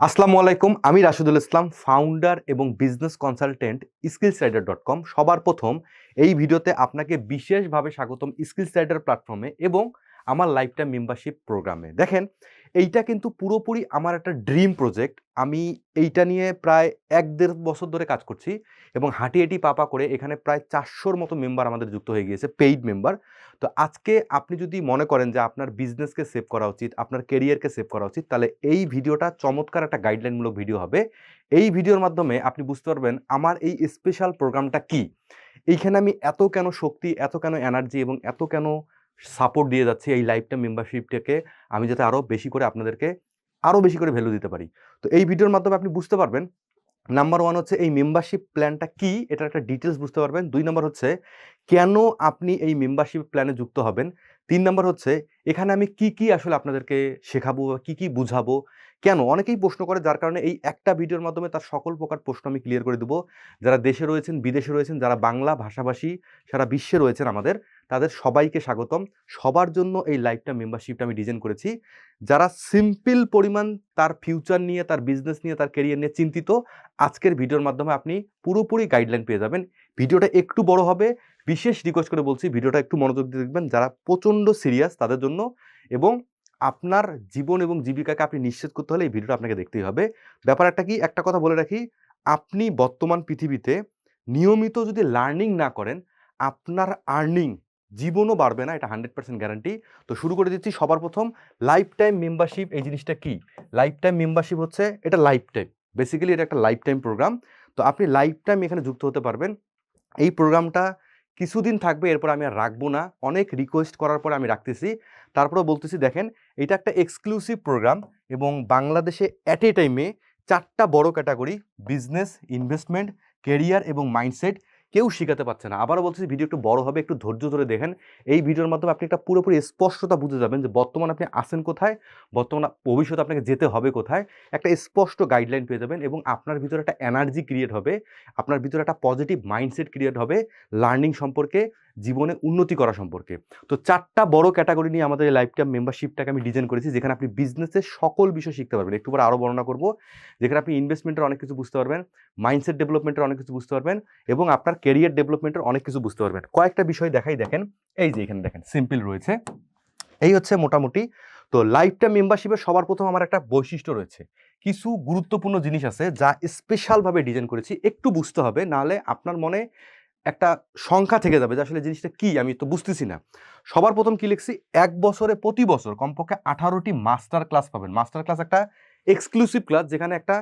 আসসালামু আলাইকুম, আমি রাশিদুল ইসলাম ফাউন্ডার এবং business consultant skills rider dot com সবার প্রথম এই ভিডিওতে আপনাকে বিশেষভাবে স্বাগতম স্কিলস রাইডার প্ল্যাটফর্মে এবং আমার লাইফটাইম মেম্বারশিপ প্রোগ্রামে দেখেন এইটা কিন্তু পুরোপুরি আমার একটা ড্রিম প্রজেক্ট। আমি এইটা নিয়ে প্রায় এক দেড় বছর ধরে কাজ করছি এবং হাঁটি হাঁটি পাপা করে এখানে প্রায় চারশোর মতো মেম্বার আমাদের যুক্ত হয়ে গিয়েছে পেইড মেম্বার তো আজকে আপনি যদি মনে করেন যে আপনার বিজনেসকে সেভ করা উচিত, আপনার কেরিয়ারকে সেভ করা উচিত, তাহলে এই ভিডিওটা চমৎকার একটা গাইডলাইনমূলক ভিডিও হবে। এই ভিডিওর মাধ্যমে আপনি বুঝতে পারবেন আমার এই স্পেশাল প্রোগ্রামটা কি? এইখানে আমি এত কেন শক্তি, এত কেন এনার্জি এবং এত কেন সাপোর্ট দিয়ে যাচ্ছি এই লাইফটা মেম্বারশিপটাকে আমি যাতে আরও বেশি করে আপনাদেরকে আরও বেশি করে ভ্যালু দিতে পারি। তো এই ভিডিওর মাধ্যমে আপনি বুঝতে পারবেন নাম্বার ওয়ান হচ্ছে এই মেম্বারশিপ প্ল্যানটা কি, এটার একটা ডিটেলস বুঝতে পারবেন। দুই নম্বর হচ্ছে, কেন আপনি এই মেম্বারশিপ প্ল্যানে যুক্ত হবেন? তিন নম্বর হচ্ছে, এখানে আমি কি কি আসলে আপনাদেরকে শেখাবো বা কী কী বুঝাবো? কেন? অনেকেই প্রশ্ন করে যার কারণে এই একটা ভিডিওর মাধ্যমে তার সকল প্রকার প্রশ্ন আমি ক্লিয়ার করে দেবো। যারা দেশে রয়েছেন, বিদেশে রয়েছেন, যারা বাংলা ভাষাভাষী, সারা বিশ্বে রয়েছেন আমাদের, তাদের সবাইকে স্বাগতম। সবার জন্য এই লাইফটা মেম্বারশিপটা আমি ডিজাইন করেছি। যারা সিম্পল পরিমাণ তার ফিউচার নিয়ে, তার বিজনেস নিয়ে, তার কেরিয়ার নিয়ে চিন্তিত, আজকের ভিডিওর মাধ্যমে আপনি পুরোপুরি গাইডলাইন পেয়ে যাবেন। ভিডিওটা একটু বড় হবে, বিশেষ রিকোয়েস্ট করে বলছি, ভিডিওটা একটু মনোযোগ দিয়ে দেখবেন, যারা প্রচণ্ড সিরিয়াস তাদের জন্য এবং আপনার জীবন এবং জীবিকাকে আপনি নিশ্চিত করতে হলে এই ভিডিওটা আপনাকে দেখতেই হবে। ব্যাপার একটা কি? একটা কথা বলে রাখি, আপনি বর্তমান পৃথিবীতে নিয়মিত যদি লার্নিং না করেন, আপনার আর্নিং জীবনও বাড়বে না, এটা হান্ড্রেড পার্সেন্ট গ্যারান্টি তো শুরু করে দিচ্ছি সবার প্রথম লাইফ টাইম মেম্বারশিপ এই জিনিসটা কি? লাইফ টাইম মেম্বারশিপ হচ্ছে এটা লাইফ টাইম বেসিক্যালি এটা একটা লাইফ টাইম প্রোগ্রাম তো আপনি লাইফ টাইম এখানে যুক্ত হতে পারবেন। এই প্রোগ্রামটা কিছুদিন থাকবে, এরপর আমি আর রাখব না। অনেক রিকোয়েস্ট করার পরে আমি রাখতেছি। তারপরেও বলতেছি, দেখেন, এটা একটা এক্সক্লুসিভ প্রোগ্রাম এবং বাংলাদেশে অ্যাট এ টাইমে চারটা বড় ক্যাটাগরি বিজনেস ইনভেস্টমেন্ট কেরিয়ার এবং মাইন্ডসেট কেউ শেখাতে পারছে না। আবারও বলতেছি ভিডিও একটু বড় হবে, একটু ধৈর্য ধরে দেখেন। এই ভিডিওর মাধ্যমে আপনি একটা পুরোপুরি স্পষ্টতা বুঝে যাবেন যে বর্তমানে আপনি আসেন কোথায়, বর্তমানে ভবিষ্যতে আপনাকে যেতে হবে কোথায়। একটা স্পষ্ট গাইডলাইন পেয়ে যাবেন এবং আপনার ভিতরে একটা এনার্জি ক্রিয়েট হবে, আপনার ভিতরে একটা পজিটিভ মাইন্ডসেট ক্রিয়েট হবে লার্নিং সম্পর্কে জীবনে উন্নতি করা সম্পর্কে। তো চারটা বড় ক্যাটাগরি নিয়ে আমাদের এই লাইফটাইম মেম্বারশিপটাকে আমি ডিজাইন করেছি, যেখানে আপনি বিজনেসের সকল বিষয় শিখতে পারবেন। একটু পরে আরও বর্ণনা করব। যেখানে আপনি ইনভেস্টমেন্টের অনেক কিছু বুঝতে পারবেন মাইন্ডসেট ডেভেলপমেন্টের অনেক কিছু বুঝতে পারবেন, এবং আপনার কেরিয়ার ডেভেলপমেন্টের অনেক কিছু বুঝতে পারবেন। কয়েকটা বিষয় দেখাই, দেখেন। এই যে এখানে দেখেন সিম্পল রয়েছে। এই হচ্ছে মোটামুটি, তো লাইফটাইম মেম্বারশিপের সবার প্রথম আমার একটা বৈশিষ্ট্য রয়েছে। কিছু গুরুত্বপূর্ণ জিনিস আছে যা স্পেশালভাবে ডিজাইন করেছি, একটু বুঝতে হবে, নাহলে আপনার মনে একটা সংখ্যা থেকে যাবে যে আসলে জিনিসটা কি, আমি তো বুঝতেছি না। সবার প্রথম কি লিখছি? এক বছরে প্রতি বছর কমপক্ষে আঠারোটি মাস্টার ক্লাস পাবেন। মাস্টার ক্লাস একটা এক্সক্লুসিভ ক্লাস যেখানে একটা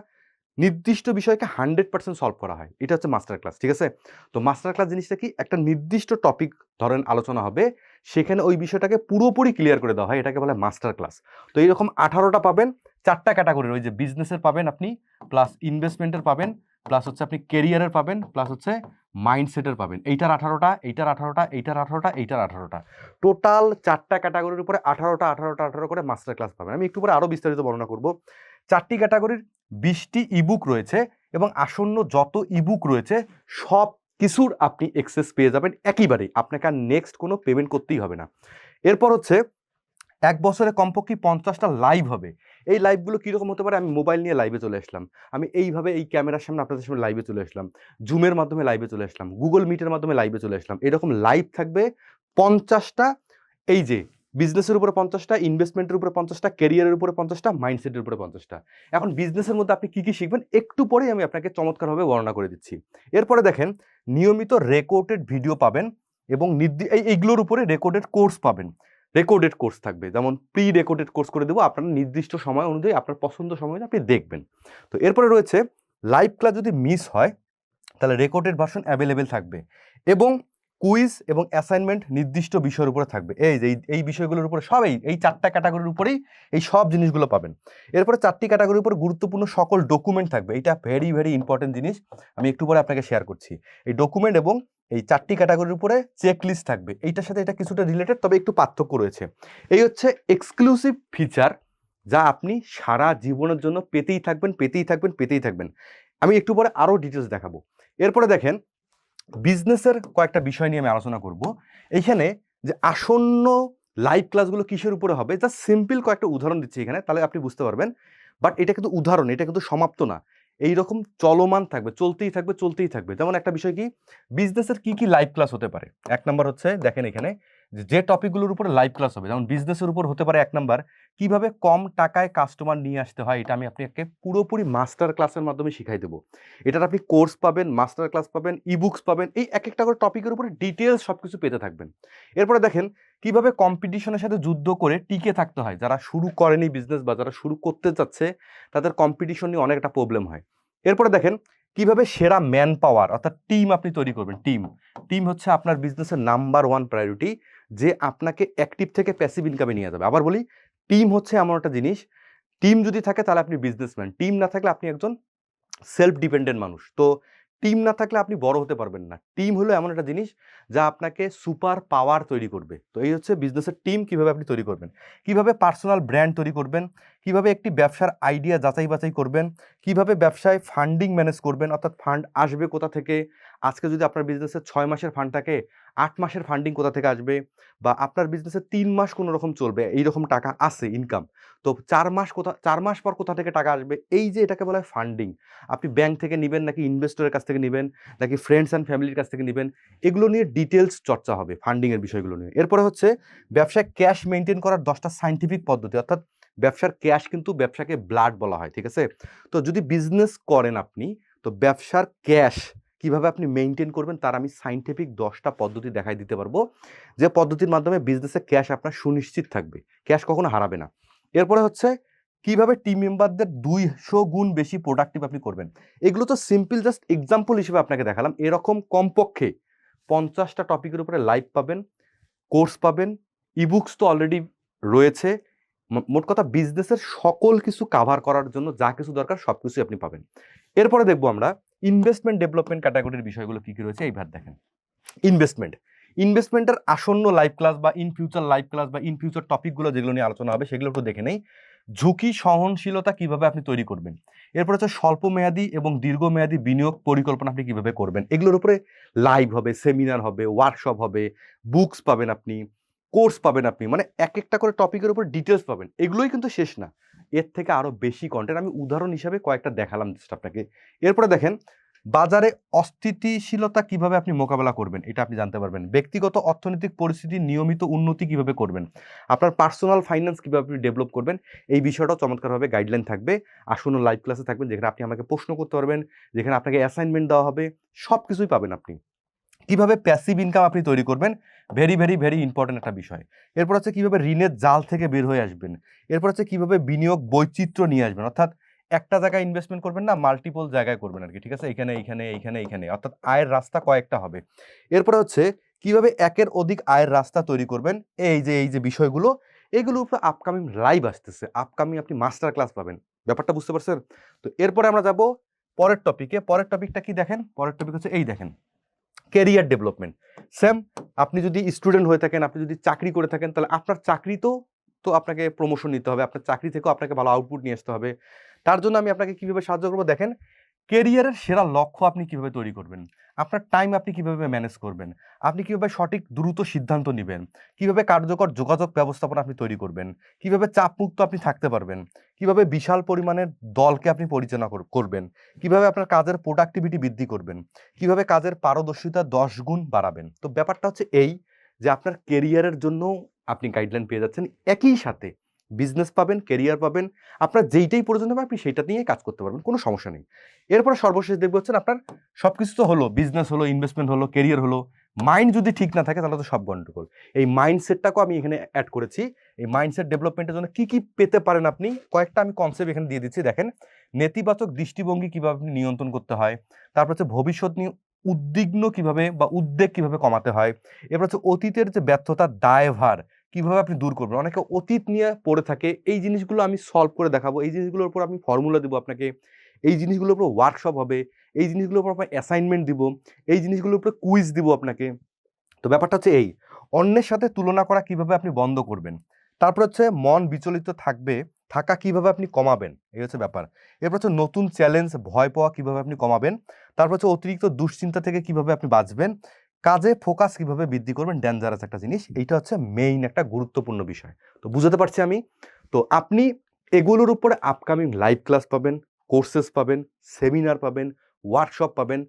নির্দিষ্ট বিষয়কে হান্ড্রেড পার্সেন্ট সলভ করা হয়। এটা হচ্ছে মাস্টার ক্লাস, ঠিক আছে? তো মাস্টার ক্লাস জিনিসটা কি? একটা নির্দিষ্ট টপিক ধরেন আলোচনা হবে, সেখানে ওই বিষয়টাকে পুরোপুরি ক্লিয়ার করে দেওয়া হয়, এটাকে বলে মাস্টার ক্লাস। তো এইরকম আঠারোটা পাবেন, চারটা ক্যাটাগরির ওই যে বিজনেসের পাবেন আপনি প্লাস ইনভেস্টমেন্টের পাবেন প্লাস হচ্ছে আপনি কেরিয়ারের পাবেন প্লাস হচ্ছে মাইন্ডসেটের পাবেন। এইটার আঠারোটা এইটার আঠারোটা এইটার আঠারোটা এইটার আঠারোটা। টোটাল চারটা ক্যাটাগরির উপরে আঠারোটা আঠারোটা, আঠারো করে মাস্টার ক্লাস পাবেন। আমি একটু পরে আরও বিস্তারিত বর্ণনা করব। চারটি ক্যাটাগরির বিশটি ইবুক রয়েছে এবং আসন্ন যত ইবুক রয়েছে, সব কিছুর আপনি এক্সেস পেয়ে যাবেন একইবারেই আপনাকে আর নেক্সট কোনো পেমেন্ট করতেই হবে না। এরপর হচ্ছে, এক বছরে কমপক্ষে পঞ্চাশটা লাইভ হবে। এই লাইভগুলো কীরকম হতে পারে আমি মোবাইল নিয়ে লাইভে চলে আসলাম। আমি এইভাবে এই ক্যামেরার সামনে আপনাদের সামনে লাইভে চলে আসলাম। জুমের মাধ্যমে লাইভে চলে আসলাম। গুগল মিটের মাধ্যমে লাইভে চলে আসলাম। এরকম লাইভ থাকবে পঞ্চাশটা, এই যে বিজনেসের উপরে পঞ্চাশটা ইনভেস্টমেন্টের উপরে পঞ্চাশটা ক্যারিয়ারের উপরে পঞ্চাশটা মাইন্ডসেটের উপরে পঞ্চাশটা। এখন বিজনেসের মধ্যে আপনি কী কী শিখবেন একটু পরেই আমি আপনাকে চমৎকারভাবে বর্ণনা করে দিচ্ছি। এরপরে দেখেন, নিয়মিত রেকর্ডেড ভিডিও পাবেন এবং নির্দি এই এইগুলোর উপরে রেকর্ডেড কোর্স পাবেন। রেকর্ডেড কোর্স থাকবে। যেমন প্রি রেকর্ডেড কোর্স করে দেবো, আপনার নির্দিষ্ট সময় অনুযায়ী আপনার পছন্দ সময় আপনি দেখবেন। তো এরপরে রয়েছে লাইভ ক্লাস যদি মিস হয়, তাহলে রেকর্ডেড ভার্সন অ্যাভেলেবেল থাকবে এবং কুইজ এবং অ্যাসাইনমেন্ট নির্দিষ্ট বিষয়ের উপরে থাকবে। এই যে, এই- বিষয়গুলোর উপরে সব এই এই চারটা ক্যাটাগরির উপরেই এই সব জিনিসগুলো পাবেন। এরপরে চারটি ক্যাটাগরির উপর গুরুত্বপূর্ণ সকল ডকুমেন্ট থাকবে। এটা ভেরি ভেরি ইম্পর্টেন্ট জিনিস, আমি একটু পরে আপনাকে শেয়ার করছি। এই ডকুমেন্ট এবং এই চারটি ক্যাটাগরির উপরে চেক লিস্ট থাকবে। এইটার সাথে এটা কিছুটা রিলেটেড তবে একটু পার্থক্য রয়েছে। এই হচ্ছে এক্সক্লুসিভ ফিচার যা আপনি সারা জীবনের জন্য পেতেই থাকবেন পেতেই থাকবেন পেতেই থাকবেন। আমি একটু পরে আরও ডিটেলস দেখাবো। এরপরে দেখেন বিজনেসের কয়েকটা বিষয় নিয়ে আমি আলোচনা করব। এইখানে যে আসন্ন লাইভ ক্লাসগুলো কিসের উপরে হবে জাস্ট সিম্পল কয়েকটা উদাহরণ দিচ্ছি এখানে, তাহলে আপনি বুঝতে পারবেন। বাট এটা কিন্তু উদাহরণ, এটা কিন্তু সমাপ্ত না। এই রকম চলমান থাকবে, চলতেই থাকবে চলতেই থাকবে। যেমন একটা বিষয় কি বিজনেসের কি কি লাইভ ক্লাস হতে পারে? এক নম্বর হচ্ছে, দেখেন এখানে যে- টপিকগুলোর উপরে লাইভ ক্লাস হবে, যেমন বিজনেসের উপর হতে পারে এক নাম্বার কীভাবে কম টাকায় কাস্টমার নিয়ে আসতে হয়, এটা আমি আপনাকে পুরোপুরি মাস্টার ক্লাসের মাধ্যমে শিখাই দেবো। এটার আপনি কোর্স পাবেন মাস্টার ক্লাস পাবেন ই বুকস পাবেন, এই এক একটা করে টপিকের উপরে ডিটেলস সব কিছু পেতে থাকবেন। এরপরে দেখেন, কীভাবে কম্পিটিশনের সাথে যুদ্ধ করে টিকে থাকতে হয়, যারা শুরু করেনি বিজনেস বা যারা শুরু করতে যাচ্ছে তাদের কম্পিটিশন নিয়ে অনেক একটা প্রবলেম হয়। এরপরে দেখেন, কীভাবে সেরা ম্যান পাওয়ার অর্থাৎ টিম আপনি তৈরি করবেন টিম টিম হচ্ছে আপনার বিজনেসের নাম্বার ওয়ান প্রায়োরিটি যে আপনাকে অ্যাক্টিভ থেকে প্যাসিভ ইনকামে নিয়ে যাবে। আবার বলি টিম হচ্ছে এমন একটা জিনিস টিম যদি থাকে তাহলে আপনি বিজনেসম্যান টিম না থাকলে আপনি একজন সেলফ ডিপেন্ডেন্ট মানুষ। তো টিম না থাকলে আপনি বড় হতে পারবেন না। টিম হলো এমন একটা জিনিস যা আপনাকে সুপার পাওয়ার তৈরি করবে। তো এই হচ্ছে বিজনেসের টিম কীভাবে আপনি তৈরি করবেন। কীভাবে পার্সোনাল ব্র্যান্ড তৈরি করবেন, কীভাবে একটি ব্যবসার আইডিয়া যাচাই বাছাই করবেন, কীভাবে ব্যবসায় ফান্ডিং ম্যানেজ করবেন, অর্থাৎ ফান্ড আসবে কোথা থেকে, আজকে যদি আপনার বিজনেসের ছয় মাসের ফান্ড থাকে আট মাসের ফান্ডিং কোথা থেকে আসবে? বা আপনার বিজনেসে তিন মাস কোনো রকম চলবে এই রকম টাকা আছে ইনকাম তো চার মাস কোথা, চার মাস পর কোথা থেকে টাকা আসবে? এই যে এটাকে বলা হয় ফান্ডিং আপনি ব্যাংক থেকে নেবেন নাকি ইনভেস্টরের কাছ থেকে নেবেন, নাকি ফ্রেন্ডস অ্যান্ড ফ্যামিলির কাছ থেকে নেবেন? এগুলো নিয়ে ডিটেলস চর্চা হবে ফান্ডিংয়ের বিষয়গুলো নিয়ে। এরপরে হচ্ছে ব্যবসায় ক্যাশ মেনটেন করার দশটা সাইন্টিফিক পদ্ধতি, অর্থাৎ ব্যবসার ক্যাশ কিন্তু ব্যবসাকে ব্লাড বলা হয়, ঠিক আছে? তো যদি বিজনেস করেন আপনি, তো ব্যবসার ক্যাশ কীভাবে আপনি মেনটেন করবেন তার আমি সাইন্টিফিক দশটা পদ্ধতি দেখাই দিতে পারব। যে পদ্ধতির মাধ্যমে বিজনেসে ক্যাশ আপনার সুনিশ্চিত থাকবে। ক্যাশ কখনো হারাবে না। এরপরে হচ্ছে কীভাবে টিম মেম্বারদের দুইশো গুণ বেশি প্রোডাক্টিভ আপনি করবেন। এগুলো তো সিম্পল জাস্ট এক্সাম্পল হিসেবে আপনাকে দেখালাম। এরকম কমপক্ষে পঞ্চাশটা টপিকের উপরে লাইভ পাবেন কোর্স পাবেন ইবুকস তো অলরেডি রয়েছে। মোট কথা বিজনেসের সকল কিছু কাভার করার জন্য যা কিছু দরকার সব কিছুই আপনি পাবেন। এরপরে দেখব আমরা ইনভেস্টমেন্ট ডেভেলপমেন্ট ক্যাটাগরির বিষয়গুলো কী কী রয়েছে? এইবার দেখেন। ইনভেস্টমেন্ট ইনভেস্টমেন্টের আসন্ন লাইভ ক্লাস বা ইন ফিউচার লাইভ ক্লাস বা ইন ফিউচার টপিকগুলো যেগুলো নিয়ে আলোচনা হবে, সেগুলো একটু দেখে নেই। ঝুঁকি, সহনশীলতা কীভাবে আপনি তৈরি করবেন? এরপর হচ্ছে স্বল্প মেয়াদী এবং দীর্ঘমেয়াদী বিনিয়োগ পরিকল্পনা আপনি কীভাবে করবেন? এগুলোর উপরে লাইভ হবে সেমিনার হবে ওয়ার্কশপ হবে বুকস পাবেন আপনি কোর্স পাবেন আপনি মানে এক একটা করে টপিকের উপর ডিটেলস পাবেন। এগুলোই কিন্তু শেষ না। এর থেকে আরও বেশি কন্টেন্ট আমি উদাহরণ হিসাবে কয়েকটা দেখালাম just আপনাকে। এরপরে দেখেন, বাজারে অস্থিতিশীলতা কীভাবে আপনি মোকাবেলা করবেন, এটা আপনি জানতে পারবেন। ব্যক্তিগত অর্থনৈতিক পরিস্থিতির নিয়মিত উন্নতি কীভাবে করবেন, আপনার পার্সোনাল ফাইন্যান্স কীভাবে আপনি ডেভেলপ করবেন, এই বিষয়টাও চমৎকারভাবে গাইডলাইন থাকবে। আসন্ন লাইভ ক্লাসে থাকবেন, যেখানে আপনি আমাকে প্রশ্ন করতে পারবেন, যেখানে আপনাকে অ্যাসাইনমেন্ট দেওয়া হবে সব কিছুই পাবেন আপনি। কীভাবে প্যাসিভ ইনকাম আপনি তৈরি করবেন? ভেরি ভেরি ভেরি ইম্পর্টেন্ট একটা বিষয়। এরপর হচ্ছে কীভাবে ঋণের জাল থেকে বের হয়ে আসবেন? এরপর হচ্ছে কীভাবে বিনিয়োগ বৈচিত্র্য নিয়ে আসবেন? অর্থাৎ একটা জায়গায় ইনভেস্টমেন্ট করবেন না মাল্টিপল জায়গায় করবেন আর কি ঠিক আছে? এখানে এইখানে এইখানে এইখানে অর্থাৎ আয়ের রাস্তা কয়েকটা হবে। এরপরে হচ্ছে কীভাবে একের অধিক আয়ের রাস্তা তৈরি করবেন? এই যে এই যে বিষয়গুলো, এগুলোর উপর আপকামিং লাইভ আসতেছে। আপকামিং আপনি মাস্টার ক্লাস পাবেন। ব্যাপারটা বুঝতে পারছেন? তো এরপরে আমরা যাব পরের টপিকে পরের টপিকটা কি দেখেন? পরের টপিক হচ্ছে এই দেখেন। কেরিয়ার ডেভেলপমেন্ট স্যাম আপনি যদি স্টুডেন্ট হয়ে থাকেন, আপনি যদি চাকরি করে থাকেন, তাহলে আপনার চাকরিতেও তো আপনাকে প্রমোশন নিতে হবে। আপনার চাকরি থেকেও আপনাকে ভালো আউটপুট নিয়ে আসতে হবে। তার জন্য আমি আপনাকে কীভাবে সাহায্য করব দেখেন কেরিয়ারের সেরা লক্ষ্য আপনি কীভাবে তৈরি করবেন? আপনার টাইম আপনি কীভাবে ম্যানেজ করবেন? আপনি কীভাবে সঠিক দ্রুত সিদ্ধান্ত নেবেন? কীভাবে কার্যকর যোগাযোগ ব্যবস্থাপনা আপনি তৈরি করবেন? কীভাবে চাপমুক্ত আপনি থাকতে পারবেন? কীভাবে বিশাল পরিমাণের দলকে আপনি পরিচালনা কর- করবেন? কীভাবে আপনার কাজের প্রোডাক্টিভিটি বৃদ্ধি করবেন? কীভাবে কাজের পারদর্শিতা দশ গুণ বাড়াবেন? তো ব্যাপারটা হচ্ছে এই যে আপনার কেরিয়ারের জন্য আপনি গাইডলাইন পেয়ে যাচ্ছেন একই সাথে। বিজনেস পাবেন কেরিয়ার পাবেন, আপনার যেইটাই প্রয়োজন হবে আপনি সেইটা নিয়ে কাজ করতে পারবেন, কোনো সমস্যা নেই। এরপরে সর্বশেষ দেখব হচ্ছেন আপনার সব কিছু তো হলো বিজনেস হলো ইনভেস্টমেন্ট হলো কেরিয়ার হলো মাইন্ড যদি ঠিক না থাকে তাহলে তো সব গন্ডগোল। এই মাইন্ডসেটটাকেও আমি এখানে অ্যাড করেছি। এই মাইন্ডসেট ডেভেলপমেন্টের জন্য কি কি পেতে পারেন আপনি? কয়েকটা আমি কনসেপ্ট এখানে দিয়ে দিচ্ছি, দেখেন। নেতিবাচক দৃষ্টিভঙ্গি কীভাবে আপনি নিয়ন্ত্রণ করতে হয়, তারপর হচ্ছে ভবিষ্যৎ নিয়ে উদ্বিগ্ন কীভাবে বা উদ্বেগ কীভাবে কমাতে হয়, এরপর হচ্ছে অতীতের যে ব্যর্থতার দায়ভার কীভাবে আপনি দূর করবেন? অনেকে অতীত নিয়ে পড়ে থাকে। এই জিনিসগুলো আমি সলভ করে দেখাবো। এই জিনিসগুলোর উপর আমি ফর্মুলা দেবো আপনাকে। এই জিনিসগুলোর উপর ওয়ার্কশপ হবে। এই জিনিসগুলোর উপর আপনার অ্যাসাইনমেন্ট দিব। এই জিনিসগুলোর উপরে কুইজ দিব আপনাকে। তো ব্যাপারটা হচ্ছে এই। অন্যের সাথে তুলনা করা কীভাবে আপনি বন্ধ করবেন? তারপর হচ্ছে মন বিচলিত থাকবে। থাকা কীভাবে আপনি কমাবেন? এই হচ্ছে ব্যাপার। এরপর হচ্ছে নতুন চ্যালেঞ্জ ভয় পাওয়া কীভাবে আপনি কমাবেন? তারপর হচ্ছে অতিরিক্ত দুশ্চিন্তা থেকে কীভাবে আপনি বাঁচবেন? কাজে ফোকাস কীভাবে বৃদ্ধি করবেন ডেঞ্জারাস একটা জিনিস, এইটা হচ্ছে মেইন একটা গুরুত্বপূর্ণ বিষয়। তো বুঝাতে পারছি আমি? তো আপনি এগুলোর উপরে আপকামিং লাইভ ক্লাস পাবেন কোর্সেস পাবেন সেমিনার পাবেন ওয়ার্কশপ পাবেন,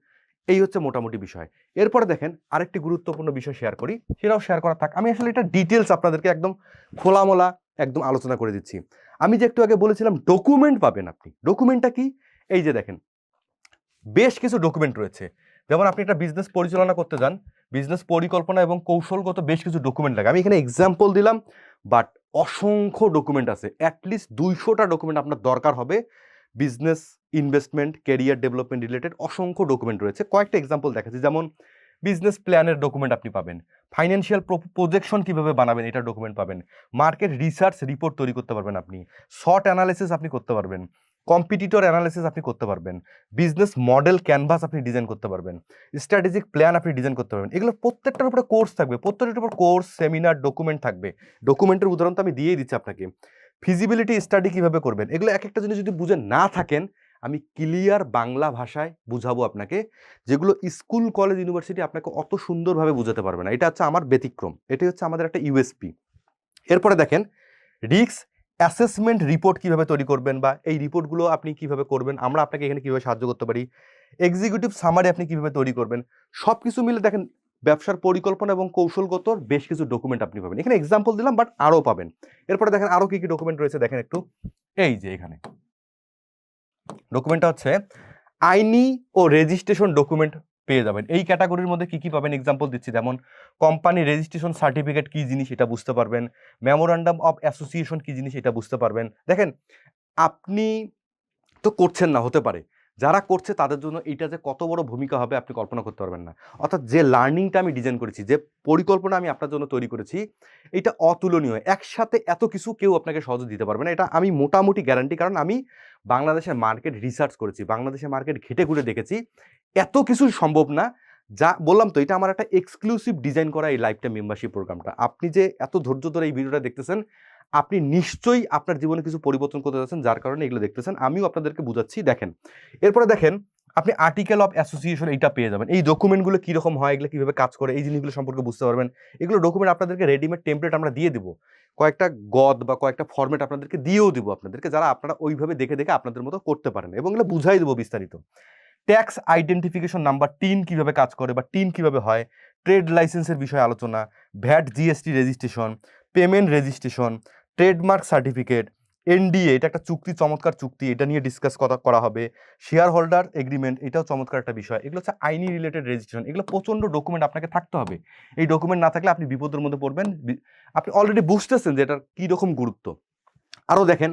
এই হচ্ছে মোটামুটি বিষয়। এরপরে দেখেন আরেকটি গুরুত্বপূর্ণ বিষয় শেয়ার করি, সেটাও শেয়ার করা থাক। আমি আসলে এটা ডিটেলস আপনাদেরকে একদম খোলামোলা একদম আলোচনা করে দিচ্ছি। আমি যে একটু আগে বলেছিলাম ডকুমেন্ট পাবেন আপনি। ডকুমেন্টটা কি? এই যে দেখেন, বেশ কিছু ডকুমেন্ট রয়েছে। যেমন আপনি একটা বিজনেস পরিচালনা করতে যান বিজনেস পরিকল্পনা এবং কৌশলগত বেশ কিছু ডকুমেন্ট লাগে। আমি এখানে এক্সাম্পল দিলাম বাট অসংখ্য ডকুমেন্ট আছে। অ্যাটলিস্ট দুইশোটা ডকুমেন্ট আপনার দরকার হবে। Business investment career development related অসংখ্য ডকুমেন্ট রয়েছে। কয়েকটা এক্সাম্পল দেখাচ্ছি। যেমন বিজনেস প্ল্যানের ডকুমেন্ট আপনি পাবেন। ফাইন্যান্সিয়াল প্রজেকশন কীভাবে বানাবেন এটা ডকুমেন্ট পাবেন। মার্কেট রিসার্চ রিপোর্ট তৈরি করতে পারবেন আপনি। শর্ট অ্যানালিসিস আপনি করতে পারবেন। কম্পিটিটর অ্যানালিসিস আপনি করতে পারবেন। বিজনেস মডেল ক্যানভাস আপনি ডিজাইন করতে পারবেন। স্ট্র্যাটেজিক প্ল্যান আপনি ডিজাইন করতে পারবেন। এগুলো প্রত্যেকটার উপরে কোর্স থাকবে। প্রত্যেকটার উপর কোর্স সেমিনার ডকুমেন্ট থাকবে। ডকুমেন্টের উদাহরণ তো আমি দিয়েই দিচ্ছি আপনাকে। ফিজিবিলিটি স্টাডি কীভাবে করবেন? এগুলো এক একটা জিনিস যদি বুঝে না থাকেন, আমি ক্লিয়ার বাংলা ভাষায় বুঝাবো আপনাকে, যেগুলো স্কুল কলেজ ইউনিভার্সিটি আপনাকে অত সুন্দরভাবে বুঝাতে পারবে না। এটা হচ্ছে আমার ব্যতিক্রম। এটাই হচ্ছে আমাদের একটা ইউএসপি এরপরে দেখেন রিক্স অ্যাসেসমেন্ট রিপোর্ট কীভাবে তৈরি করবেন বা এই রিপোর্টগুলো আপনি কীভাবে করবেন, আমরা আপনাকে এখানে কীভাবে সাহায্য করতে পারি এক্সিকিউটিভ সামারি আপনি কীভাবে তৈরি করবেন সব কিছু মিলে দেখেন ব্যবসার পরিকল্পনা এবং কৌশলগত বেশ কিছু ডকুমেন্ট আপনি পাবেন। এখানে এক্সাম্পল দিলাম বাট আরও পাবেন। এরপরে দেখেন আরও কি কি ডকুমেন্ট রয়েছে, দেখেন একটু। এই যে এখানে। ডকুমেন্টটা হচ্ছে আইনি ও রেজিস্ট্রেশন ডকুমেন্ট পেয়ে যাবেন। এই ক্যাটাগরির মধ্যে কী কী পাবেন? এক্সাম্পল দিচ্ছি। যেমন কোম্পানি রেজিস্ট্রেশন সার্টিফিকেট কী জিনিস এটা বুঝতে পারবেন। মেমোরান্ডাম অফ অ্যাসোসিয়েশন কী জিনিস এটা বুঝতে পারবেন। দেখেন, আপনি তো করছেন না, হতে পারে। যারা করছে তাদের জন্য এইটা যে কত বড় ভূমিকা হবে আপনি কল্পনা করতে পারবেন না। অর্থাৎ যে লার্নিংটা আমি ডিজাইন করেছি, যে পরিকল্পনা আমি আপনার জন্য তৈরি করেছি, এটা অতুলনীয়। একসাথে এত কিছু কেউ আপনাকে সহজে দিতে পারবে না। এটা আমি মোটামুটি গ্যারান্টি কারণ আমি বাংলাদেশের মার্কেট রিসার্চ করেছি, বাংলাদেশের মার্কেট ঘেটে ঘুরে দেখেছি। এত কিছু সম্ভব না। যা বললাম তো, এটা আমার একটা এক্সক্লুসিভ ডিজাইন করা এই লাইফ টাইম মেম্বারশিপ প্রোগ্রামটা আপনি যে এত ধৈর্য ধরে এই ভিডিওটা দেখতেছেন আপনি নিশ্চয়ই আপনার জীবনে কিছু পরিবর্তন করতে যাচ্ছেন, যার কারণে এগুলো দেখতেছেন। আমিও আপনাদেরকে বুঝাচ্ছি। দেখেন, এরপরে দেখেন, আপনি আর্টিকেল অফ অ্যাসোসিয়েশন এইটা পেয়ে যাবেন। এই ডকুমেন্টগুলো কীরকম হয়, এগুলো কীভাবে কাজ করে, এই জিনিসগুলো সম্পর্কে বুঝতে পারবেন। এগুলো ডকুমেন্ট আপনাদেরকে রেডিমেড টেমপ্লেট আমরা দিয়ে দিব। কয়েকটা গদ বা কয়েকটা ফর্মেট আপনাদেরকে দিয়েও দিব আপনাদেরকে, যারা আপনারা ওইভাবে দেখে দেখে আপনাদের মতো করতে পারেন এবং এগুলো বুঝাই দেবো বিস্তারিত। ট্যাক্স আইডেন্টিফিকেশন নাম্বার টিন কীভাবে কাজ করে বা টিন কীভাবে হয় ট্রেড লাইসেন্সের বিষয়ে আলোচনা VAT GST registration payment registration trademark certificate, NDA, এটা একটা চুক্তি, চমৎকার চুক্তি, এটা নিয়ে ডিসকাস করা করা হবে। শেয়ার হোল্ডার এগ্রিমেন্ট এটাও চমৎকার একটা বিষয়। এগুলো হচ্ছে আইনি রিলেটেড রেজিস্ট্রেশন এগুলো প্রচণ্ড ডকুমেন্ট আপনাকে থাকতে হবে। এই ডকুমেন্ট না থাকলে আপনি বিপদের মধ্যে পড়বেন। আপনি অলরেডি বুঝতেছেন যে এটার কীরকম গুরুত্ব। আরও দেখেন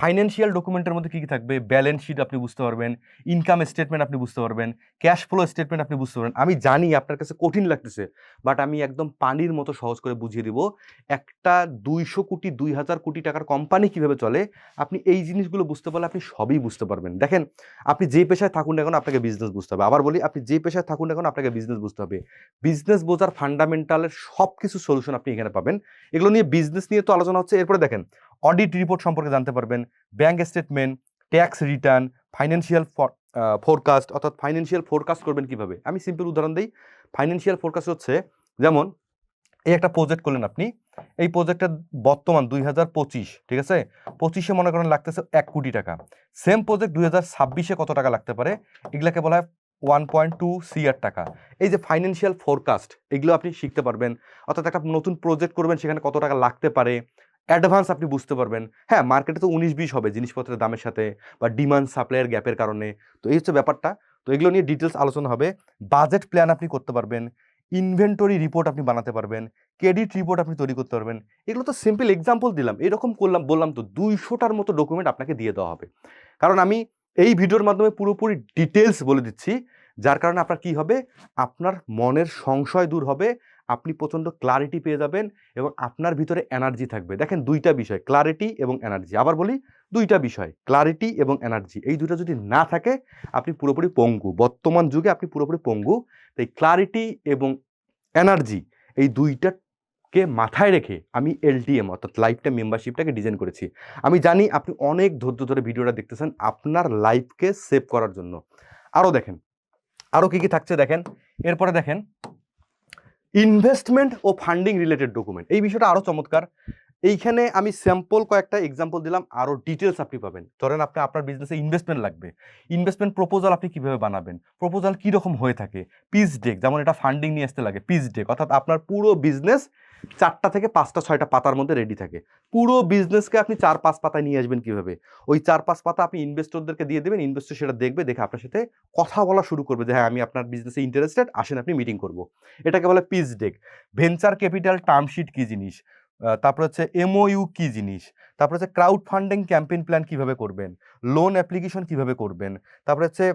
ফাইন্যান্সিয়াল ডকুমেন্টের মধ্যে কী কী থাকবে? ব্যালেন্স শিট আপনি বুঝতে পারবেন ইনকাম স্টেটমেন্ট আপনি বুঝতে পারবেন ক্যাশ ফ্লো স্টেটমেন্ট আপনি বুঝতে পারবেন। আমি জানি আপনার কাছে কঠিন লাগতেছে বাট আমি একদম পানির মতো সহজ করে বুঝিয়ে দিব, একটা দুইশো কোটি, দুই হাজার কোটি টাকার কোম্পানি কীভাবে চলে? আপনি এই জিনিসগুলো বুঝতে পারলে আপনি সবই বুঝতে পারবেন। দেখেন, আপনি যে পেশায় থাকুন না কেন আপনাকে বিজনেস বুঝতে হবে। আবার বলি, আপনি যে পেশায় থাকুন না কেন আপনাকে বিজনেস বুঝতে হবে। বিজনেস বোঝার ফান্ডামেন্টালের সব কিছু সলিউশন আপনি এখানে পাবেন। এগুলো নিয়ে বিজনেস নিয়ে তো আলোচনা হচ্ছে। এরপরে দেখেন অডিট রিপোর্ট সম্পর্কে জানতে পারবেন bank statement tax return financial forecast অর্থাৎ ফাইন্যান্সিয়াল ফোরকাস্ট করবেন কীভাবে? আমি সিম্পল উদাহরণ দিই। ফাইন্যান্সিয়াল ফোরকাস্ট হচ্ছে, যেমন, এই একটা প্রজেক্ট করলেন আপনি, এই প্রজেক্টটা বর্তমান দুই হাজার পঁচিশ, ঠিক আছে? পঁচিশে মনে করেন লাগতেছে এক কোটি টাকা। সেম প্রজেক্ট দুই হাজার ছাব্বিশে কত টাকা লাগতে পারে? এগুলাকে বলা হয় ওয়ান পয়েন্ট টু সিআর টাকা। এই যে ফাইন্যান্সিয়াল ফোরকাস্ট এগুলো আপনি শিখতে পারবেন। অর্থাৎ একটা নতুন প্রজেক্ট করবেন, সেখানে কত টাকা লাগতে পারে? অ্যাডভান্স আপনি বুঝতে পারবেন। হ্যাঁ মার্কেটে তো উনিশ বিশ হবে জিনিসপত্রের দামের সাথে বা ডিমান্ড, সাপ্লাইয়ের গ্যাপের কারণে। তো এই হচ্ছে ব্যাপারটা। তো এগুলো নিয়ে ডিটেলস আলোচনা হবে। বাজেট প্ল্যান আপনি করতে পারবেন। ইনভেন্টরি রিপোর্ট আপনি বানাতে পারবেন। ক্রেডিট রিপোর্ট আপনি তৈরি করতে পারবেন। এগুলো তো সিম্পল এক্সাম্পল দিলাম। এরকম করলাম, বললাম তো দুইশোটার মতো ডকুমেন্ট আপনাকে দিয়ে দেওয়া হবে। কারণ আমি এই ভিডিওর মাধ্যমে পুরোপুরি ডিটেলস বলে দিচ্ছি। যার কারণে আপনার কি হবে? আপনার মনের সংশয় দূর হবে। আপনি প্রচণ্ড ক্লারিটি পেয়ে যাবেন এবং আপনার ভিতরে এনার্জি থাকবে। দেখেন দুইটা বিষয় ক্লারিটি এবং এনার্জি আবার বলি, দুইটা বিষয় ক্লারিটি এবং এনার্জি এই দুটো যদি না থাকে, আপনি পুরোপুরি পঙ্গু। বর্তমান যুগে আপনি পুরোপুরি পঙ্গু। তাই ক্লারিটি এবং এনার্জি এই দুইটাকে মাথায় রেখে আমি এলটিএম অর্থাৎ লাইফ টাইম মেম্বারশিপটাকে ডিজাইন করেছি। আমি জানি আপনি অনেক ধৈর্য ধরে ভিডিওটা দেখতেছেন আপনার লাইফকে সেভ করার জন্য। আরও দেখেন আরও কী কী থাকছে দেখেন। এরপরে দেখেন ইনভেস্টমেন্ট ও ফান্ডিং রিলেটেড ডকুমেন্ট এই বিষয়টা আরও চমৎকার। এইখানে আমি স্যাম্পল কয়েকটা এক্সাম্পল দিলাম আরও ডিটেলস আপনি পাবেন। ধরেন আপনি আপনার বিজনেসে ইনভেস্টমেন্ট লাগবে। ইনভেস্টমেন্ট প্রপোজাল আপনি কীভাবে বানাবেন? প্রপোজাল কীরকম হয়ে থাকে? পিস ডেক যেমন এটা ফান্ডিং নিয়ে আসতে লাগে পিস ডেক অর্থাৎ আপনার পুরো বিজনেস চারটা থেকে পাঁচটা, ছয়টা পাতার মধ্যে রেডি থাকে। পুরো বিজনেসকে আপনি চার, পাঁচ পাতায় নিয়ে আসবেন কীভাবে? ওই চার, পাঁচ পাতা আপনি ইনভেস্টরদেরকে দিয়ে দেবেন ইনভেস্টর সেটা দেখবে, দেখে আপনার সাথে কথা বলা শুরু করবে যে হ্যাঁ আমি আপনার বিজনেসে ইন্টারেস্টেড আসেন আপনি মিটিং করব। এটাকে বলে pitch deck venture capital term sheet কী জিনিস? তারপর হচ্ছে এমওইউ কী জিনিস? তারপর হচ্ছে ক্রাউড ফান্ডিং ক্যাম্পেইন প্ল্যান কীভাবে করবেন? লোন অ্যাপ্লিকেশন কীভাবে করবেন? তারপর হচ্ছে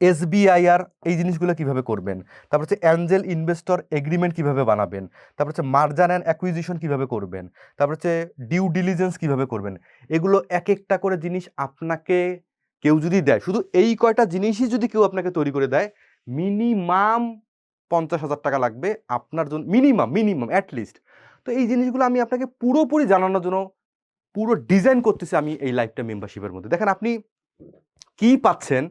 এসবিআইআর এই জিনিসগুলো কীভাবে করবেন? তারপর হচ্ছে অ্যাঞ্জেল ইনভেস্টর এগ্রিমেন্ট কীভাবে বানাবেন? তারপর হচ্ছে মার্জান অ্যান্ড অ্যাকুইজিশন কীভাবে করবেন? তারপর হচ্ছে ডিউ ডিলিজেন্স কীভাবে করবেন? এগুলো এক একটা করে জিনিস আপনাকে কেউ যদি দেয়, শুধু এই কয়টা জিনিসই যদি কেউ আপনাকে তৈরি করে দেয়, মিনিমাম পঞ্চাশ হাজার টাকা লাগবে আপনার জন্য, মিনিমাম মিনিমাম অ্যাটলিস্ট তো এই জিনিসগুলো আমি আপনাকে পুরোপুরি জানানোর জন্য পুরো ডিজাইন করতেছি আমি এই লাইফটা মেম্বারশিপের মধ্যে। দেখেন আপনি কি পাচ্ছেন?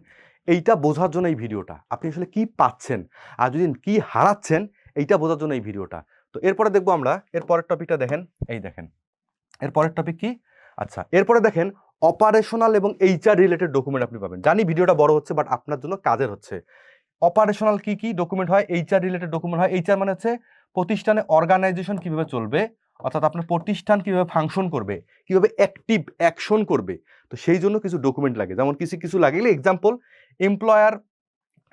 এইটা বোঝার জন্য এই ভিডিওটা। আপনি আসলে কি পাচ্ছেন? আর যদি কি হারাচ্ছেন, এইটা বোঝার জন্য এই ভিডিওটা। তো এরপরে দেখব আমরা এর পরের টপিকটা দেখেন। এই দেখেন। এর পরের টপিক কি? আচ্ছা এরপরে দেখেন অপারেশনাল এবং এইচআর রিলেটেড ডকুমেন্ট আপনি পাবেন। জানি ভিডিওটা বড় হচ্ছে বাট আপনার জন্য কাজের হচ্ছে। অপারেশনাল কি কি ডকুমেন্ট হয়? এইচআর রিলেটেড ডকুমেন্ট হয়। এইচআর মানে হচ্ছে প্রতিষ্ঠানে অর্গানাইজেশন কীভাবে চলবে? অর্থাৎ আপনার প্রতিষ্ঠান কীভাবে ফাংশন করবে? কীভাবে অ্যাক্টিভ অ্যাকশন করবে? তো সেই জন্য কিছু ডকুমেন্ট লাগে। যেমন কিছু কিছু লাগে এক্সাম্পল এমপ্লয়ার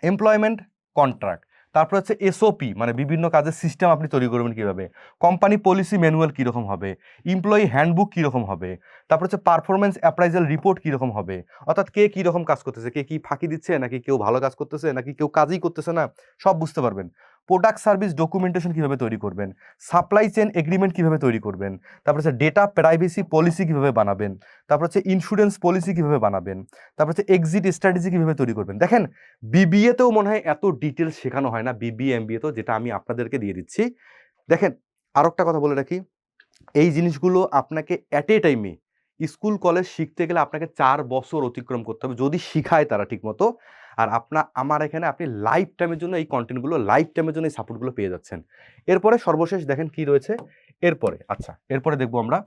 এমপ্লয়মেন্ট কন্ট্রাক্ট তারপর হচ্ছে এসওপি মানে বিভিন্ন কাজের সিস্টেম আপনি তৈরি করবেন কীভাবে? কোম্পানি পলিসি ম্যানুয়াল কীরকম হবে? এমপ্লয়ি হ্যান্ডবুক কীরকম হবে? তারপর হচ্ছে পারফরমেন্স অ্যাপ্রাইজাল রিপোর্ট কীরকম হবে? অর্থাৎ কে কীরকম কাজ করতেছে? কে কী ফাঁকি দিচ্ছে? নাকি কেউ ভালো কাজ করতেছে? নাকি কেউ কাজই করতেছে না? সব বুঝতে পারবেন। প্রোডাক্ট সার্ভিস ডকুমেন্টেশন কীভাবে তৈরি করবেন? সাপ্লাই চেন এগ্রিমেন্ট কীভাবে তৈরি করবেন? তারপর হচ্ছে ডেটা প্রাইভেসি পলিসি কীভাবে বানাবেন? তারপর হচ্ছে ইন্স্যুরেন্স পলিসি কীভাবে বানাবেন? তারপর হচ্ছে এক্সিট স্ট্র্যাটেজি কীভাবে তৈরি করবেন? দেখেন বিবিএতেও মনে হয় এত ডিটেলস শেখানো হয় না বিবিএ এমবিএতেও যেটা আমি আপনাদেরকে দিয়ে দিচ্ছি। দেখেন আরও একটা কথা বলে রাখি। এই জিনিসগুলো আপনাকে অ্যাট এ টাইমে স্কুল কলেজ শিখতে গেলে আপনাকে চার বছর অতিক্রম করতে হবে। যদি শিখায় তারা ঠিকমতো আর আপনার আমার এখানে আপনি লাইফ টাইমের জন্য এই কন্টেন্টগুলো লাইফ টাইমের জন্য এই সাপোর্টগুলো পেয়ে যাচ্ছেন। এরপরে সর্বশেষ দেখেন কি রয়েছে? এরপরে আচ্ছা এরপরে দেখব আমরা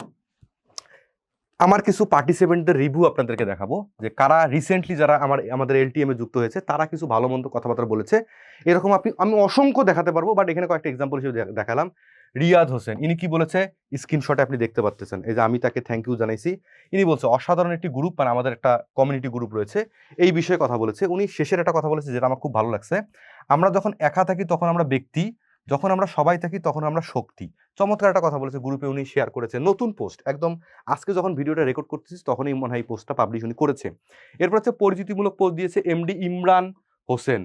আমার কিছু পার্টিসিপেন্টদের রিভিউ আপনাদেরকে দেখাবো। যে কারা রিসেন্টলি যারা আমার, আমাদের এলটিএমে যুক্ত হয়েছে, তারা কিছু ভালো মন্দ কথাবার্তা বলেছে। এরকম আপনি, আমি অসংখ্য দেখাতে পারব বাট এখানে কয়েকটা এক্সাম্পল হিসেবে দেখালাম। রিয়াদ হোসেন। ইনি কি বলেছে? স্ক্রিনশটে আপনি দেখতে পাচ্ছেন এই যে আমি তাকে থ্যাংক ইউ জানাইছি। ইনি বলছে, অসাধারণ একটি গ্রুপ মানে আমাদের একটা কমিউনিটি গ্রুপ রয়েছে। এই বিষয়ে কথা বলেছে। উনি শেষের একটা কথা বলেছে যেটা আমার খুব ভালো লাগছে। আমরা যখন একা থাকি তখন আমরা ব্যক্তি, যখন আমরা সবাই থাকি তখন আমরা শক্তি। চমৎকার একটা কথা বলেছে গ্রুপে উনি শেয়ার করেছে। নতুন পোস্ট একদম আজকে যখন ভিডিওটা রেকর্ড করতেছি তখনই মনে হয় এই পোস্টটা পাবলিশ উনি করেছে। এরপর হচ্ছে পরিচিতিমূলক পোস্ট দিয়েছে এমডি ইমরান হোসেন।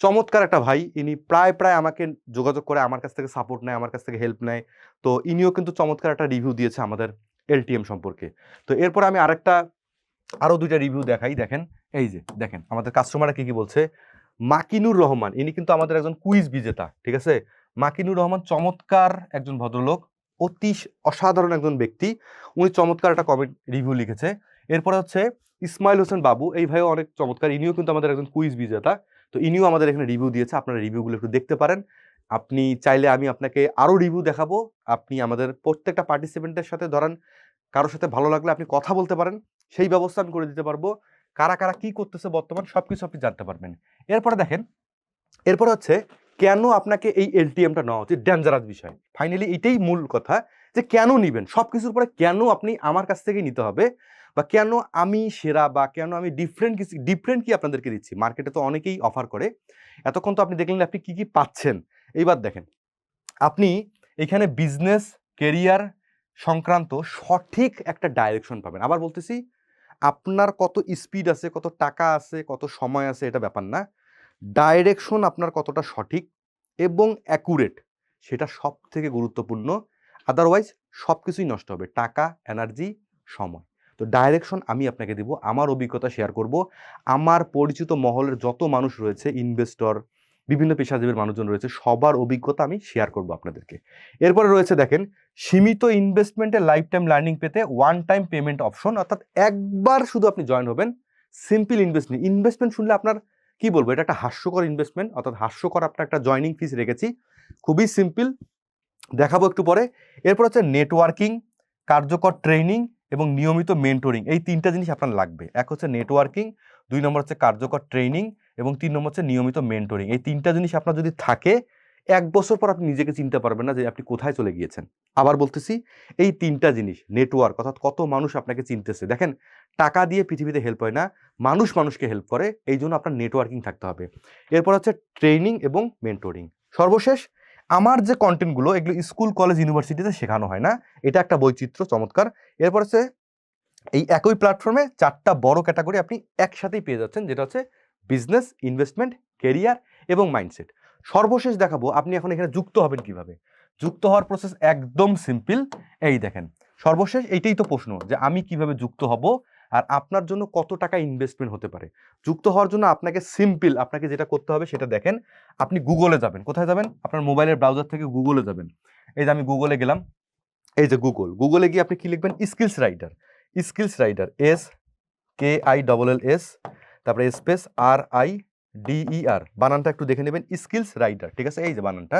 চমৎকার একটা ভাই। ইনি প্রায় প্রায় আমাকে যোগাযোগ করে আমার কাছ থেকে সাপোর্ট নেয়, আমার কাছ থেকে হেল্প নেয়। তো ইনিও কিন্তু চমৎকার একটা রিভিউ দিয়েছে আমাদের এলটিএম সম্পর্কে। তো এরপর আমি আরেকটা, আরও দুইটা রিভিউ দেখাই। দেখেন, এই যে, দেখেন, আমাদের কাস্টমাররা কি কি বলছে? মাকিনুর রহমান। ইনি কিন্তু আমাদের একজন কুইজ বিজেতা, ঠিক আছে? মাকিনুর রহমান চমৎকার একজন ভদ্রলোক, অতি অসাধারণ একজন ব্যক্তি। উনি চমৎকার একটা কমেন্ট রিভিউ লিখেছে। এরপরে হচ্ছে ইসমাইল হোসেন বাবু। এই ভাইও অনেক চমৎকার। ইনিও কিন্তু আমাদের একজন কুইজ বিজেতা। তো ইনিও আমাদের এখানে রিভিউ দিয়েছে, আপনারা রিভিউগুলো একটু দেখতে পারেন। আপনি চাইলে আমি আপনাকে আরও রিভিউ দেখাবো। আপনি আমাদের প্রত্যেকটা পার্টিসিপেন্টের সাথে ধরেন, কারোর সাথে ভালো লাগলে আপনি কথা বলতে পারেন, সেই ব্যবস্থা আমি করে দিতে পারব। কারা কারা কি করতেছে বর্তমান সব কিছু আপনি জানতে পারবেন। এরপরে দেখেন, এরপরে হচ্ছে কেন আপনাকে এই এলটিএমটা নেওয়া উচিত ডেঞ্জারাস বিষয়। ফাইনালি এটাই মূল কথা যে কেন নেবেন? সব কিছুর পরে কেন আপনি আমার কাছ থেকে নিতে হবে? বা কেন আমি সেরা বা কেন আমি ডিফারেন্ট কিছু ডিফারেন্ট কি আপনাদেরকে দিচ্ছি? মার্কেটে তো অনেকেই অফার করে। এতক্ষণ তো আপনি দেখলেন আপনি কি কি পাচ্ছেন। এইবার দেখেন, আপনি এখানে বিজনেস কেরিয়ার সংক্রান্ত সঠিক একটা ডাইরেকশন পাবেন। আবার বলতেছি, আপনার কত স্পিড আছে, কত টাকা আছে, কত সময় আছে, এটা ব্যাপার না। ডাইরেকশন আপনার কতটা সঠিক এবং অ্যাকুরেট সেটা সব থেকে গুরুত্বপূর্ণ। আদারওয়াইজ সব কিছুই নষ্ট হবে। টাকা এনার্জি সময়। তো ডাইরেকশন আমি আপনাকে দিব, আমার অভিজ্ঞতা শেয়ার করব। আমার পরিচিত মহলের যত মানুষ রয়েছে ইনভেস্টর বিভিন্ন পেশাজীবীর মানুষজন রয়েছে, সবার অভিজ্ঞতা আমি শেয়ার করব আপনাদেরকে। এরপরে রয়েছে দেখেন, সীমিত ইনভেস্টমেন্টে লাইফ টাইম লার্নিং পেতে ওয়ান টাইম পেমেন্ট অপশন অর্থাৎ একবার শুধু আপনি জয়েন হবেন সিম্পল ইনভেস্টমেন্ট ইনভেস্টমেন্ট শুনলে আপনার কি বলব, এটা একটা হাস্যকর ইনভেস্টমেন্ট অর্থাৎ হাস্যকর আপনার একটা জয়নিং ফিস রেখেছি। খুবই সিম্পল দেখাবো একটু পরে। এরপর হচ্ছে নেটওয়ার্কিং কার্যকর ট্রেনিং এবং নিয়মিত মেন্টরিং এই তিনটা জিনিস আপনার লাগবে। এক হচ্ছে নেটওয়ার্কিং দুই নম্বর হচ্ছে কার্যকর ট্রেনিং এবং তিন নম্বর হচ্ছে নিয়মিত মেন্টরিং এই তিনটা জিনিস আপনার যদি থাকে, এক বছর পর আপনি নিজেকে চিনতে পারবেন না যে আপনি কোথায় চলে গিয়েছেন। আবার বলতেছি, এই তিনটা জিনিস নেটওয়ার্ক অর্থাৎ কত মানুষ আপনাকে চিনতেছে। দেখেন, টাকা দিয়ে পৃথিবীতে হেল্প হয় না, মানুষ মানুষকে হেল্প করে এই জন্য আপনার নেটওয়ার্কিং থাকতে হবে। এরপর হচ্ছে ট্রেনিং এবং মেন্টরিং সর্বশেষ আমার যে কন্টেন্টগুলো এগুলো স্কুল কলেজ ইউনিভার্সিটিতে শেখানো হয় না, এটা একটা বৈচিত্র্য, চমৎকার। এরপর হচ্ছে এই একই প্ল্যাটফর্মে চারটা বড় ক্যাটাগরি আপনি একসাথেই পেয়ে যাচ্ছেন, যেটা হচ্ছে বিজনেস ইনভেস্টমেন্ট কেরিয়ার এবং মাইন্ডসেট সর্বশেষ দেখাবো, আপনি এখন এখানে যুক্ত হবেন কীভাবে? যুক্ত হওয়ার প্রসেস একদম সিম্পল এই দেখেন, সর্বশেষ এইটাই তো প্রশ্ন, যে আমি কীভাবে যুক্ত হব আর আপনার জন্য কত টাকা ইনভেস্টমেন্ট হতে পারে। যুক্ত হওয়ার জন্য আপনাকে সিম্পল আপনাকে যেটা করতে হবে সেটা দেখেন, আপনি গুগলে যাবেন। কোথায় যাবেন? আপনার মোবাইলের ব্রাউজার থেকে গুগলে যাবেন। এই যে আমি গুগলে গেলাম, এই যে গুগল গুগলে গিয়ে আপনি কী লিখবেন? Skills rider skills rider S K I double L S তারপরে space R I D E R বানানটা একটু দেখে নেবেন স্কিলস রাইডার ঠিক আছে? এই যে বানানটা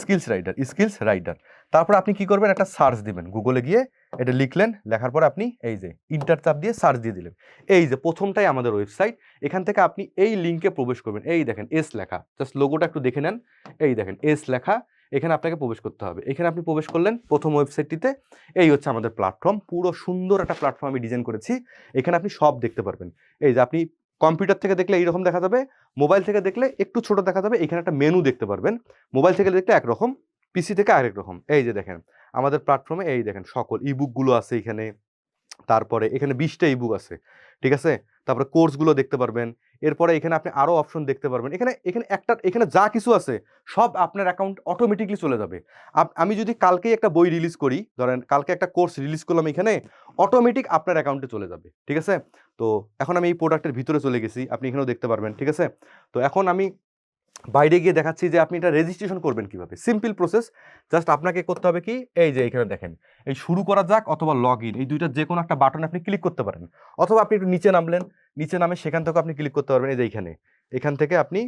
স্কিলস রাইডার স্কিলস রাইডার তারপর আপনি কি করবেন? একটা সার্চ দিবেন গুগলে গিয়ে এটা লিখলেন, লেখার পর আপনি এই যে ইন্টার চাপ দিয়ে সার্চ দিয়ে দিলেন। এই যে প্রথমটাই আমাদের ওয়েবসাইট এখান থেকে আপনি এই লিঙ্কে প্রবেশ করবেন। এই দেখেন এস লেখা জাস্ট লোগোটা একটু দেখে নেন। এই দেখেন এস লেখা, এখানে আপনাকে প্রবেশ করতে হবে। এখানে আপনি প্রবেশ করলেন প্রথম ওয়েবসাইটটিতে এই হচ্ছে আমাদের প্ল্যাটফর্ম পুরো সুন্দর একটা প্ল্যাটফর্ম আমি ডিজাইন করেছি। এখানে আপনি সব দেখতে পারবেন। এই যে আপনি কম্পিউটার থেকে দেখলে এইরকম দেখা যাবে, মোবাইল থেকে দেখলে একটু ছোট দেখা যাবে, এখানে একটা মেনু দেখতে পারবেন। মোবাইল থেকে দেখলে একরকম পিসি থেকে আরেক রকম। এই যে দেখেন, আমাদের প্ল্যাটফর্মে এই দেখেন সকল ইবুকগুলো আছে এখানে। তারপরে এখানে বিশটা ইবুক আছে, ঠিক আছে? তারপরে কোর্সগুলো দেখতে পারবেন। এরপরে এখানে আপনি আরও অপশন দেখতে পারবেন। এখানে এখানে একটা, এখানে যা কিছু আছে, সব আপনার অ্যাকাউন্ট অটোমেটিকলি চলে যাবে। আমি যদি কালকেই একটা বই রিলিজ করি, ধরেন কালকে একটা কোর্স রিলিজ করলাম এখানে অটোমেটিক আপনার অ্যাকাউন্টে চলে যাবে, ঠিক আছে? তো এখন আমি এই প্রোডাক্টের ভিতরে চলে গেছি, আপনি এখানেও দেখতে পারবেন, ঠিক আছে? তো এখন আমি বাইরে গিয়ে দেখাচ্ছি যে আপনি এটা রেজিস্ট্রেশন করবেন কীভাবে। সিম্পল প্রসেস জাস্ট আপনাকে করতে হবে কি, এই যে এখানে দেখেন, এই শুরু করা যাক অথবা লগ ইন এই দুইটা যে কোনো একটা বাটনে আপনি ক্লিক করতে পারেন। অথবা আপনি একটু নিচে নামলেন নিচে নামে সেখান থেকে আপনি ক্লিক করতে পারবেন এই যে এইখানে। এখান থেকে আপনি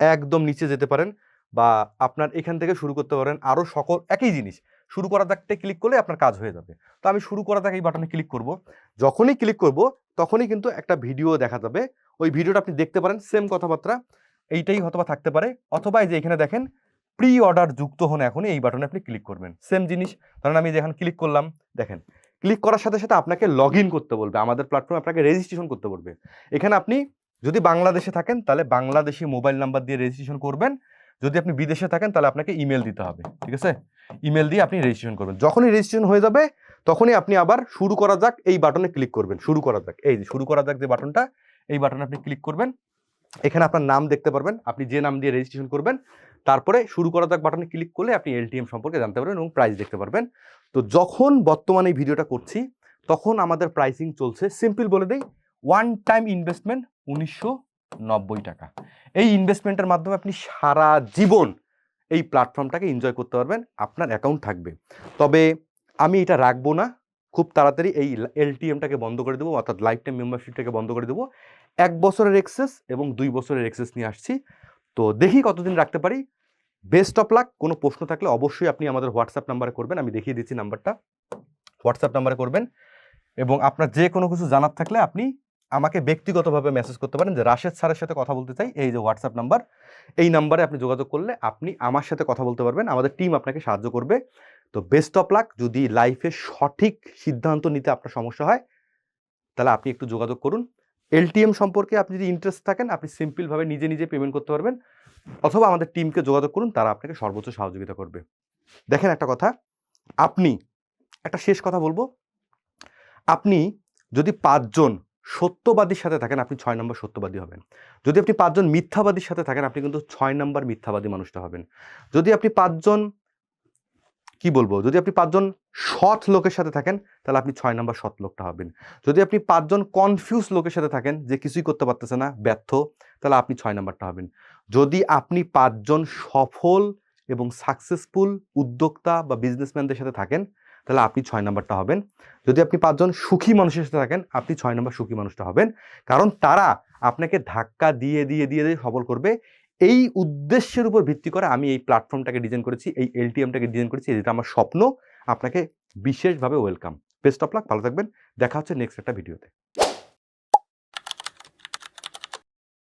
একদম নিচে যেতে পারেন বা আপনার এখান থেকে শুরু করতে পারেন আরও সকল একই জিনিস। শুরু করা যাকতে ক্লিক করলে আপনার কাজ হয়ে যাবে। তো আমি শুরু করা যাক এই বাটনে ক্লিক করব। যখনই ক্লিক করব, তখনই কিন্তু একটা ভিডিও দেখা যাবে। ওই ভিডিওটা আপনি দেখতে পারেন সেম কথাবার্তা। এইটাই হয়তোবা থাকতে পারে। অথবা এই যে এখানে দেখেন প্রি অর্ডার যুক্ত হন এখনই এই বাটনে আপনি ক্লিক করবেন। সেম জিনিস। ধরেন আমি যখন ক্লিক করলাম, দেখেন। ক্লিক করার সাথে সাথে আপনাকে লগ করতে বলবে। আমাদের প্ল্যাটফর্মে আপনাকে রেজিস্ট্রেশন করতে বলবে। এখানে আপনি যদি বাংলাদেশে থাকেন, তাহলে বাংলাদেশি মোবাইল নাম্বার দিয়ে রেজিস্ট্রেশন করবেন। যদি আপনি বিদেশে থাকেন, তাহলে আপনাকে ইমেল দিতে হবে, ঠিক আছে? ইমেল দিয়ে আপনি রেজিস্ট্রেশন করবেন। যখনই রেজিস্ট্রেশন হয়ে যাবে, তখনই আপনি আবার শুরু করা যাক, এই বাটনে ক্লিক করবেন। শুরু করা যাক, এই শুরু করা যাক যে বাটনটা এই বাটনে আপনি ক্লিক করবেন। এখানে আপনার নাম দেখতে পারবেন। আপনি যে নাম দিয়ে রেজিস্ট্রেশন করবেন তারপরে শুরু করা যাক বাটনে ক্লিক করলে আপনি এলটিএম সম্পর্কে জানতে পারবেন এবং প্রাইস দেখতে পারবেন। তো যখন বর্তমানে এই ভিডিওটা করছি, তখন আমাদের প্রাইসিং চলছে সিম্পল বলে দেই ওয়ান টাইম ইনভেস্টমেন্ট উনিশশো নব্বই টাকা। এই ইনভেস্টমেন্টের মাধ্যমে আপনি সারা জীবন এই প্ল্যাটফর্মটাকে এনজয় করতে পারবেন, আপনার অ্যাকাউন্ট থাকবে। তবে আমি এটা রাখব না, খুব তাড়াতাড়ি এই এলটিএমটাকে বন্ধ করে দেবো, অর্থাৎ লাইফ টাইম মেম্বারশিপটাকে বন্ধ করে দেবো। এক বছরের এক্সেস এবং দুই বছরের এক্সেস নিয়ে আসছি। তো দেখি কতদিন রাখতে পারি। বেস্ট অফ লাক কোনো প্রশ্ন থাকলে অবশ্যই আপনি আমাদের হোয়াটসঅ্যাপ নাম্বারে করবেন, আমি দেখিয়ে দিচ্ছি নাম্বারটা হোয়াটসঅ্যাপ নাম্বারে করবেন এবং আপনার যে কোনো কিছু জানার থাকলে আপনি আমাকে ব্যক্তিগতভাবে মেসেজ করতে পারেন যে রাশেদ স্যারের সাথে কথা বলতে চাই, এই যে হোয়াটসঅ্যাপ নাম্বার এই নাম্বারে আপনি যোগাযোগ করলে আপনি আমার সাথে কথা বলতে পারবেন, আমাদের টিম আপনাকে সাহায্য করবে। তো বেস্ট অফ লাক যদি লাইফে সঠিক সিদ্ধান্ত নিতে আপনার সমস্যা হয়, তাহলে আপনি একটু যোগাযোগ করুন। এলটিএম সম্পর্কে আপনি যদি ইন্টারেস্ট থাকেন, আপনি সিম্পলভাবে নিজে নিজে পেমেন্ট করতে পারবেন। অথবা আমাদের টিমকে যোগাযোগ করুন, তারা আপনাকে সর্বোচ্চ সহযোগিতা করবে। দেখেন একটা কথা, আপনি, একটা শেষ কথা বলব। আপনি যদি পাঁচজন সত্যবাদীর সাথে থাকেন, আপনি ছয় নম্বর সত্যবাদী হবেন। যদি আপনি পাঁচজন মিথ্যাবাদীর সাথে থাকেন, আপনি কিন্তু ছয় নম্বর মিথ্যাবাদী মানুষটা হবেন। যদি আপনি পাঁচজন, কি বলব, যদি আপনি পাঁচজন সৎ লোকের সাথে থাকেন, তাহলে আপনি ছয় নম্বর সৎ লোকটা হবেন। যদি আপনি পাঁচজন কনফিউজ লোকের সাথে থাকেন, যে কিছুই করতে পারতেছে না, ব্যর্থ, তাহলে আপনি ছয় নম্বরটা হবেন। যদি আপনি পাঁচজন সফল এবং সাকসেসফুল উদ্যোক্তা বা বিজনেসম্যানদের সাথে থাকেন, তাহলে আপনি ছয় নম্বরটা হবেন। যদি আপনি পাঁচজন সুখী মানুষের সাথে থাকেন, আপনি ছয় নম্বর সুখী মানুষটা হবেন। কারণ তারা আপনাকে ধাক্কা দিয়ে দিয়ে দিয়ে দিয়ে সফল করবে। এই উদ্দেশ্যের উপর ভিত্তি করে আমি এই প্ল্যাটফর্মটাকে ডিজাইন করেছি, এই এলটিএমটাকে ডিজাইন করেছি, যেটা আমার স্বপ্ন, আপনাকে বিশেষভাবে ওয়েলকাম বেস্ট অফ লাক ভালো থাকবেন। দেখা হচ্ছে নেক্সট একটা ভিডিওতে